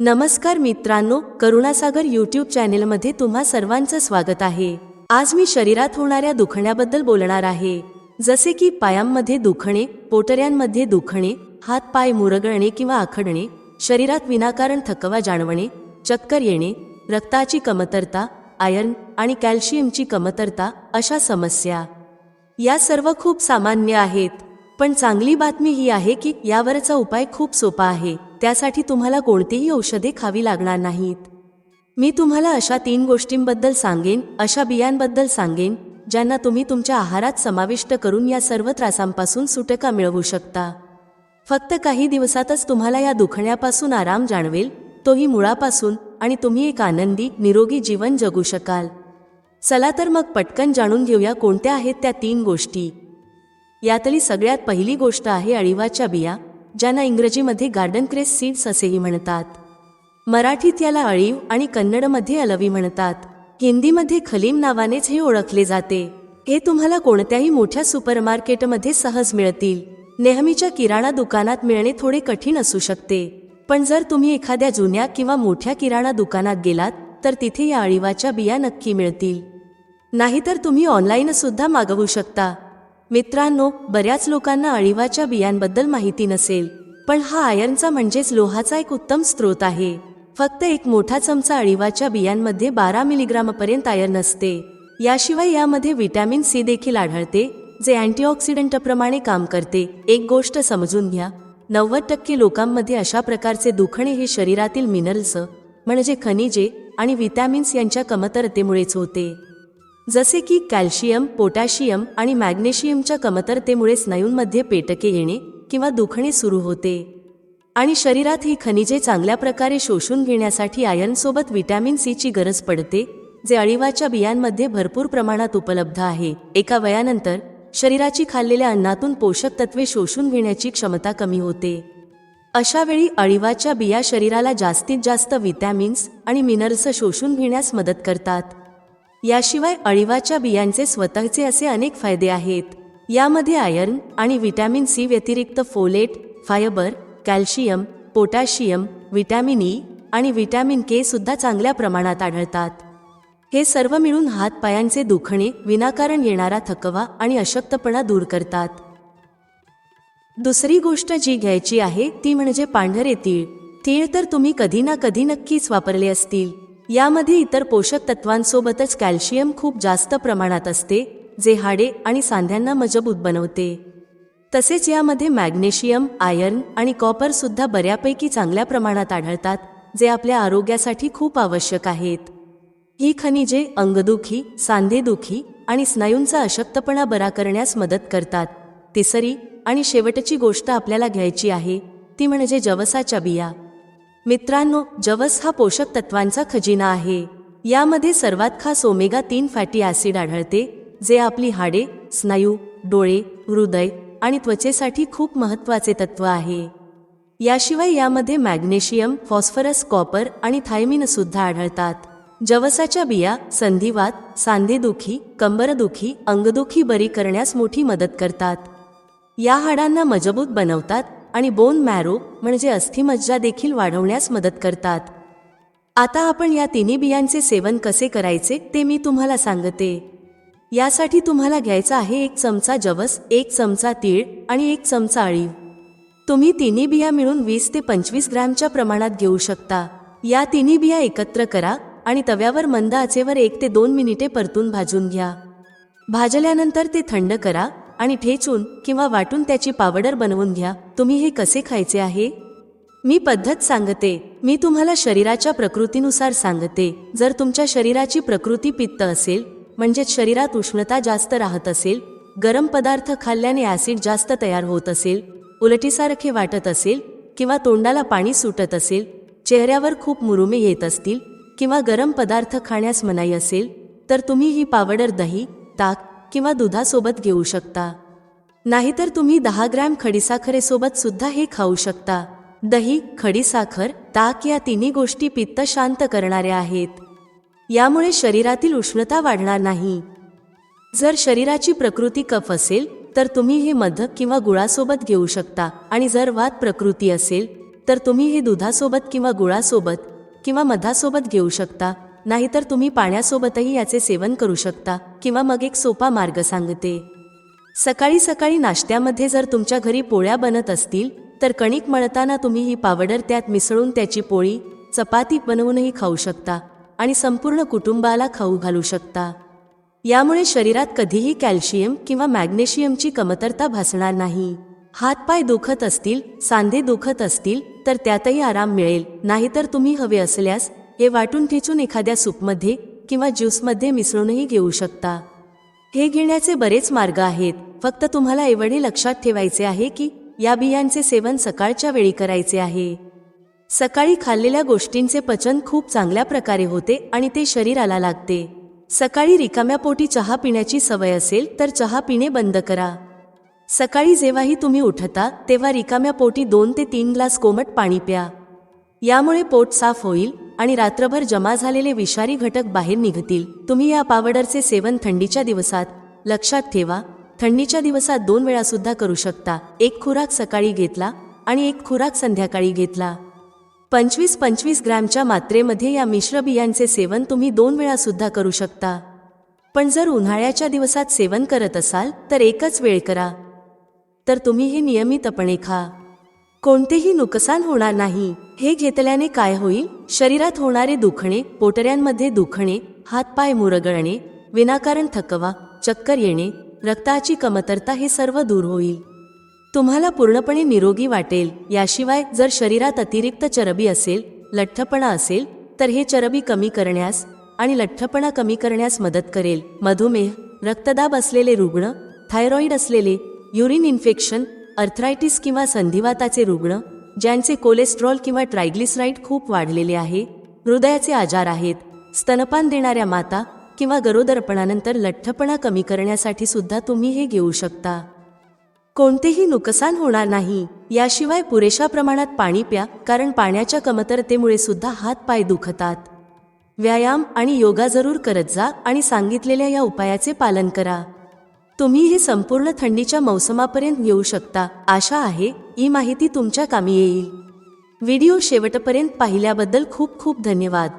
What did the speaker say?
नमस्कार मित्रांनो करुणासागर यूट्यूब चॅनेलमध्ये तुम्हा सर्वांचं स्वागत आहे. आज मी शरीरात होणाऱ्या दुखण्याबद्दल बोलणार आहे. जसे की पायांमध्ये दुखणे पोटऱ्यांमध्ये दुखणे हात पाय मुरगळणे किंवा आखडणे शरीरात विनाकारण थकवा जाणवणे चक्कर येणे रक्ताची कमतरता आयर्न आणि कॅल्शियमची कमतरता अशा समस्या. या सर्व खूप सामान्य आहेत पण चांगली बातमी ही आहे की यावरचा उपाय खूप सोपा आहे. त्यासाठी तुम्हाला कोणतीही औषधे खावी लागणार नाहीत. मी तुम्हाला अशा तीन गोष्टींबद्दल सांगेन अशा बियांबद्दल सांगेन ज्यांना तुम्ही तुमच्या आहारात समाविष्ट करून या सर्व त्रासांपासून सुटका मिळवू शकता. फक्त काही दिवसातच तुम्हाला या दुखण्यापासून आराम जाणवेल तोही मुळापासून आणि तुम्ही एक आनंदी निरोगी जीवन जगू शकाल. चला तर मग पटकन जाणून घेऊया कोणत्या आहेत त्या तीन गोष्टी. यातली सगळ्यात पहिली गोष्ट आहे अळीवाच्या बिया. ज्यांना इंग्रजीमध्ये गार्डन क्रेस सीड्स असेही म्हणतात. मराठीत याला अळीव आणि कन्नडमध्ये अलवी म्हणतात. हिंदीमध्ये खलीम नावानेच हे ओळखले जाते. हे तुम्हाला कोणत्याही मोठ्या सुपरमार्केटमध्ये सहज मिळतील. नेहमीच्या किराणा दुकानात मिळणे थोडे कठीण असू शकते. पण जर तुम्ही एखाद्या जुन्या किंवा मोठ्या किराणा दुकानात गेलात तर तिथे या अळीवाच्या बिया नक्की मिळतील. नाहीतर तुम्ही ऑनलाईन सुद्धा मागवू शकता. मित्रांनो बऱ्याच लोकांना अळीवाच्या बियांबद्दल माहिती नसेल पण हा आयर्नचा म्हणजेच लोहाचा एक उत्तम स्रोत आहे. फक्त एक मोठा चमचा अळीवाच्या बियांमध्ये बारा मिलीग्रामपर्यंत आयर्न असते याशिवाय यामध्ये व्हिटॅमिन सी देखील आढळते जे अँटीऑक्सिडंटप्रमाणे काम करते. एक गोष्ट समजून घ्या नव्वद टक्के लोकांमध्ये अशा प्रकारचे दुखणे हे शरीरातील मिनरल्स म्हणजे खनिजे आणि व्हिटॅमिन्स यांच्या कमतरतेमुळेच होते. जसे की कॅल्शियम पोटॅशियम आणि मॅग्नेशियमच्या कमतरतेमुळे स्नायूंमध्ये पेटके येणे किंवा दुखणे सुरू होते. आणि शरीरात ही खनिजे चांगल्या प्रकारे शोषून घेण्यासाठी आयर्नसोबत व्हिटॅमिन सीची गरज पडते जे अळीवाच्या बियांमध्ये भरपूर प्रमाणात उपलब्ध आहे. एका वयानंतर शरीराची खाल्लेल्या अन्नातून पोषक तत्वे शोषून घेण्याची क्षमता कमी होते. अशा वेळी अळीवाच्या बिया शरीराला जास्तीत जास्त विटॅमिन्स आणि मिनरल्स शोषून घेण्यास मदत करतात. याशिवाय अळीवाच्या बियांचे स्वतःचे असे अनेक फायदे आहेत. यामध्ये आयर्न आणि व्हिटॅमिन सी व्यतिरिक्त folate fibre calcium potassium vitamin E आणि व्हिटॅमिन के सुद्धा चांगल्या प्रमाणात आढळतात. हे सर्व मिळून हातपायांचे दुखणे विनाकारण येणारा थकवा आणि अशक्तपणा दूर करतात. दुसरी गोष्ट जी घ्यायची आहे ती म्हणजे पांढरे तीळ. तीळ तर तुम्ही कधी ना कधी नक्कीच वापरले असतील. यामध्ये इतर पोषक तत्वांसोबतच कॅल्शियम खूप जास्त प्रमाणात असते जे हाडे आणि सांध्यांना मजबूत बनवते. तसेच यामध्ये मॅग्नेशियम आयर्न आणि कॉपर सुद्धा बऱ्यापैकी चांगल्या प्रमाणात आढळतात जे आपल्या आरोग्यासाठी खूप आवश्यक आहेत. ही खनिजे अंगदुखी सांधेदुखी आणि स्नायूंचा अशक्तपणा बरा करण्यास मदत करतात. तिसरी आणि शेवटची गोष्ट आपल्याला घ्यायची आहे ती म्हणजे जवसाच्या बिया. मित्रांनो जवस हा पोषक तत्वांचा खजिना आहे. यामध्ये सर्वात खास ओमेगा तीन फॅटी ॲसिड आढळते जे आपली हाडे स्नायू डोळे हृदय आणि त्वचेसाठी खूप महत्त्वाचे तत्व आहे. याशिवाय यामध्ये मॅग्नेशियम फॉस्फरस कॉपर आणि थायमिन सुद्धा आढळतात. जवसाच्या बिया संधिवात सांधेदुखी कंबरदुखी अंगदुखी बरी करण्यास मोठी मदत करतात. या हाडांना मजबूत बनवतात आणि बोन मॅरो म्हणजे अस्थिमज्जा देखील वाढवण्यास मदत करतात. आता आपण या तिन्ही बियांचे सेवन कसे करायचे ते मी तुम्हाला सांगते. यासाठी तुम्हाला घ्यायचा आहे एक चमचा जवस एक चमचा तीळ आणि एक चमचा अळीव तुम्ही तिन्ही बिया मिळून वीस ते पंचवीस ग्रॅमच्या प्रमाणात घेऊ शकता. या तिन्ही बिया एकत्र करा आणि तव्यावर मंद आचेवर एक ते दोन मिनिटे परतून भाजून घ्या. भाजल्यानंतर ते थंड करा आणि ठेचून किंवा वाटून त्याची पावडर बनवून घ्या. तुम्ही हे कसे खायचे आहे? मी पद्धत सांगते. मी तुम्हाला शरीराच्या प्रकृतीनुसार सांगते. जर तुमच्या शरीराची प्रकृती पित्त असेल म्हणजेच शरीरात उष्णता जास्त राहत असेल गरम पदार्थ खाल्ल्याने ॲसिड जास्त तयार होत असेल उलटीसारखे वाटत असेल किंवा तोंडाला पाणी सुटत असेल चेहऱ्यावर खूप मुरुमे येत असतील किंवा गरम पदार्थ खाण्यास मनाई असेल तर तुम्ही ही पावडर दही ताक किंवा दुधासोबत घेऊ शकता. नाहीतर तुम्ही दहा ग्रॅम खडीसाखरेसोबत सुद्धा हे खाऊ शकता. दही खडीसाखर ताक या तिन्ही गोष्टी पित्त शांत करणाऱ्या आहेत. यामुळे शरीरातील उष्णता वाढणार नाही. जर शरीराची प्रकृती कफ असेल तर तुम्ही हे मध किंवा गुळासोबत घेऊ शकता. आणि जर वात प्रकृती असेल तर तुम्ही हे दुधासोबत किंवा गुळासोबत किंवा मधासोबत घेऊ शकता. नाहीतर तुम्ही पाण्यासोबतही याचे सेवन करू शकता किंवा मग एक सोपा मार्ग सांगते. सकाळी सकाळी नाश्त्यामध्ये जर तुमच्या घरी पोळ्या बनत असतील तर कणिक मळताना तुम्ही ही पावडर त्यात मिसळून त्याची पोळी चपाती बनवूनही खाऊ शकता आणि संपूर्ण कुटुंबाला खाऊ घालू शकता. यामुळे शरीरात कधीही कॅल्शियम किंवा मॅग्नेशियमची कमतरता भासणार नाही. हातपाय दुखत असतील सांधे दुखत असतील तर त्यातही आराम मिळेल नाहीतर तुम्ही हवे असल्यास हे वाटून ठेचून एखाद्या सूपमध्ये किंवा ज्यूसमध्ये मिसळूनही घेऊ शकता. हे घेण्याचे बरेच मार्ग आहेत. फक्त तुम्हाला एवढे लक्षात ठेवायचे आहे की या बियांचे सेवन सकाळच्या वेळी करायचे आहे. सकाळी खाल्लेल्या गोष्टींचे पचन खूप चांगल्या प्रकारे होते आणि ते शरीराला लागते. सकाळी रिकाम्या पोटी चहा पिण्याची सवय असेल तर चहा पिणे बंद करा. सकाळी जेव्हाही तुम्ही उठता तेव्हा रिकाम्या पोटी दोन ते तीन ग्लास कोमट पाणी प्या. यामुळे पोट साफ होईल आणि रात्रभर जमा झालेले विषारी घटक बाहेर निघतील. तुम्ही या पावडरचे सेवन थंडीच्या दिवसात लक्षात ठेवा. थंडीच्या दिवसात दोन वेळा सुद्धा करू शकता. एक खुराक सकाळी घेतला आणि एक खुराक संध्याकाळी घेतला. पंचवीस पंचवीस ग्रॅमच्या मात्रेमध्ये या मिश्र बियांचे सेवन तुम्ही दोन वेळा सुद्धा करू शकता. पण जर उन्हाळ्याच्या दिवसात सेवन करत असाल तर एकच वेळ करा. तर तुम्ही हे नियमितपणे खा. कोणतेही नुकसान होणार नाही. हे घेतल्याने काय होईल? शरीरात होणारे दुखणे पोटऱ्यांमध्ये दुखणे हातपाय मुरगळणे विनाकारण थकवा चक्कर येणे रक्ताची कमतरता हे सर्व दूर होईल. तुम्हाला पूर्णपणे निरोगी वाटेल. याशिवाय जर शरीरात अतिरिक्त चरबी असेल लठ्ठपणा असेल तर हे चरबी कमी करण्यास आणि लठ्ठपणा कमी करण्यास मदत करेल. मधुमेह रक्तदाब असलेले रुग्ण थायरॉईड असलेले युरिन इन्फेक्शन अर्थरायटिस किंवा संधिवाताचे रुग्ण ज्यांचे कोलेस्ट्रॉल किंवा ट्रायग्लिसराईड खूप वाढलेले आहे हृदयाचे आजार आहेत स्तनपान देणाऱ्या माता किंवा गरोदरपणानंतर लठ्ठपणा कमी करण्यासाठी सुद्धा तुम्ही हे घेऊ शकता. कोणतेही नुकसान होणार नाही याशिवाय पुरेशा प्रमाणात पाणी प्या कारण पाण्याच्या कमतरतेमुळे सुद्धा हात पाय दुखतात. व्यायाम आणि योगा जरूर करत जा आणि सांगितलेल्या या उपायाचे पालन करा. तुम्ही हे संपूर्ण थंडीच्या मौसमापर्यंत घेऊ शकता. आशा आहे ही माहिती तुमच्या कामी येईल. व्हिडिओ शेवटपर्यंत पाहिल्याबद्दल खूप खूप धन्यवाद.